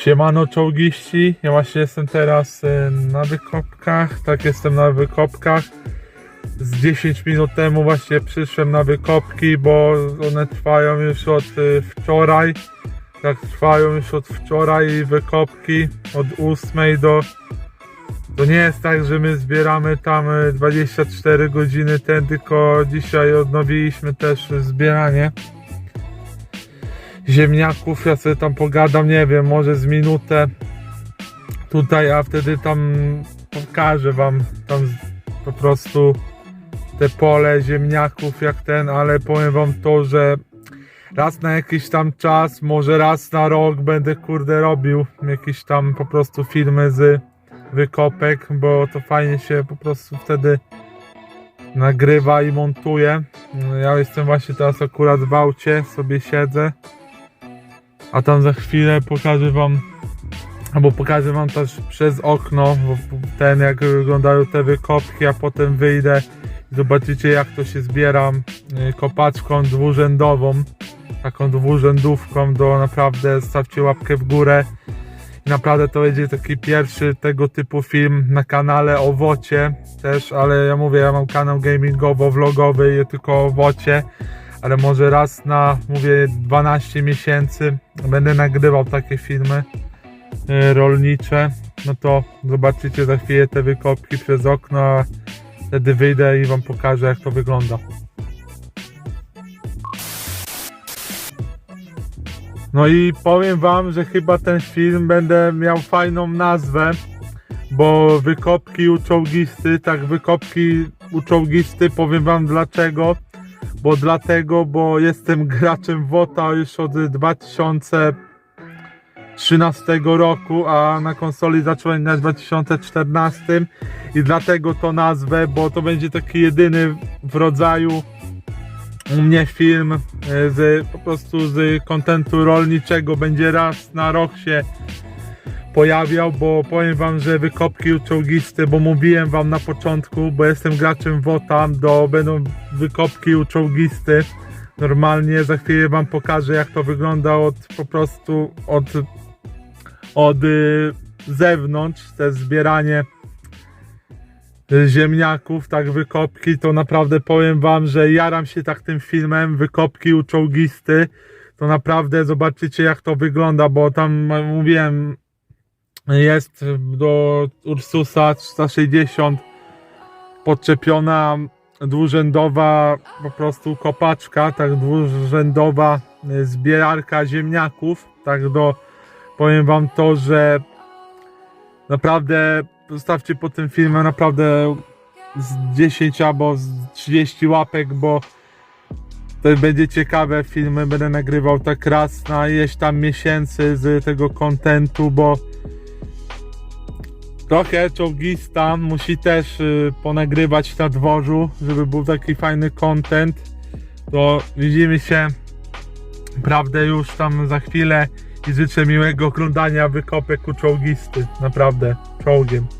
Siemano czołgiści, ja właśnie jestem teraz y, na wykopkach, tak jestem na wykopkach. Z 10 minut temu właśnie przyszłem na wykopki, bo one trwają już od y, wczoraj. Tak trwają już od wczoraj wykopki od 8 do... To nie jest tak, że my zbieramy tam y, 24 godziny ten, tylko dzisiaj odnowiliśmy też zbieranie ziemniaków. Ja sobie tam pogadam, nie wiem, może z minutę tutaj, a wtedy tam pokażę wam tam po prostu te pole ziemniaków jak ten, ale powiem wam to, że raz na jakiś tam czas, może raz na rok będę kurde robił jakieś tam po prostu filmy z wykopek, bo to fajnie się po prostu wtedy nagrywa i montuje. Ja jestem właśnie teraz akurat w aucie, sobie siedzę. A tam za chwilę pokażę wam, albo pokażę wam też przez okno, ten jak wyglądają te wykopki, a potem wyjdę i zobaczycie jak to się zbiera y, kopaczką dwurzędową, taką dwurzędówką, do naprawdę stawcie łapkę w górę. Naprawdę to będzie taki pierwszy tego typu film na kanale o wocie też, ale ja mówię, ja mam kanał gamingowo-vlogowy i tylko o wocie ale może raz na, mówię, 12 miesięcy będę nagrywał takie filmy e, rolnicze, no to zobaczycie za chwilę te wykopki przez okno, a wtedy wyjdę i wam pokażę jak to wygląda. No i powiem wam, że chyba ten film będę miał fajną nazwę, bo wykopki u czołgisty, tak wykopki u czołgisty, powiem wam dlaczego bo dlatego, bo jestem graczem WOTA już od 2013 roku, a na konsoli zacząłem w 2014 i dlatego to nazwę, bo to będzie taki jedyny w rodzaju u mnie film e, z po prostu z kontentu rolniczego. Będzie raz na rok się pojawiał, bo powiem wam, że wykopki u czołgisty, bo mówiłem wam na początku, bo jestem graczem WOTA, do będą wykopki u czołgisty. Normalnie za chwilę wam pokażę jak to wygląda od po prostu od od y, zewnątrz, te zbieranie y, ziemniaków, tak wykopki, to naprawdę powiem wam, że jaram się tak tym filmem, wykopki u czołgisty, to naprawdę zobaczycie jak to wygląda, bo tam e, mówiłem jest do Ursusa 360 podczepiona dwurzędowa po prostu kopaczka, tak dwurzędowa y, zbierarka ziemniaków, tak do powiem wam to, że naprawdę zostawcie po tym filmie naprawdę z 10 albo z 30 łapek, bo to będzie ciekawe filmy, będę nagrywał tak raz na ileś tam miesięcy z tego kontentu, bo trochę czołgista musi też y, ponagrywać na dworzu, żeby był taki fajny content. To widzimy się naprawdę już tam za chwilę i życzę miłego oglądania wykopek u czołgisty. Naprawdę, czołgiem.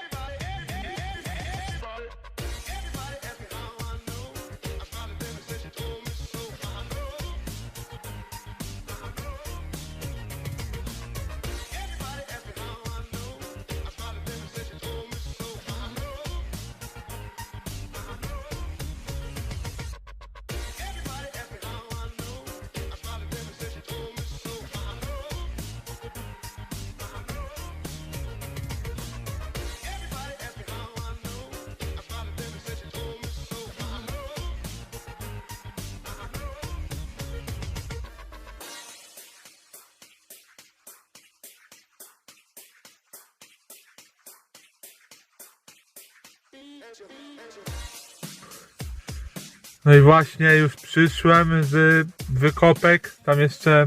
No i właśnie już przyszłem z wykopek. Tam jeszcze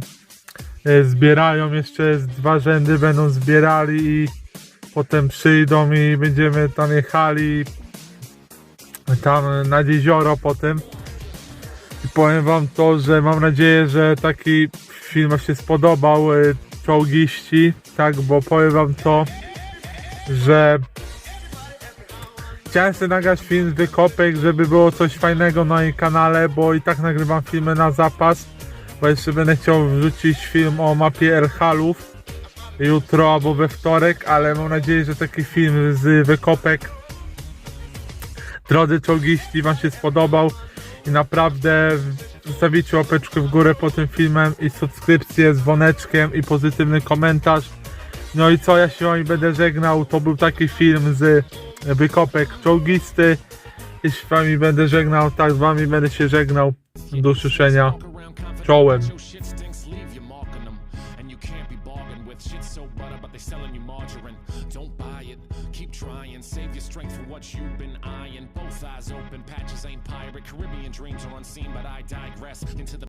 e, zbierają, jeszcze z dwa rzędy będą zbierali i potem przyjdą i będziemy tam jechali tam nad jezioro potem. I powiem wam to, że mam nadzieję, że taki film się spodobał e, czołgiści, tak, bo powiem wam to, że Chciałem sobie nagrać film z wykopek, żeby było coś fajnego na jej kanale, bo i tak nagrywam filmy na zapas. Bo jeszcze będę chciał wrzucić film o mapie Erhalów jutro albo we wtorek, ale mam nadzieję, że taki film z wykopek drodzy czołgiści wam się spodobał i naprawdę zostawicie łapeczkę w górę po tym filmem i subskrypcję z dzwoneczkiem i pozytywny komentarz. No i co, ja się wami będę żegnał, to był taki film z wykopek czołgisty. Jeśli z wami będę żegnał, tak z wami będę się żegnał. Do usłyszenia. Czołem. Eyes open, patches ain't pirate. Caribbean dreams are unseen, but I digress into the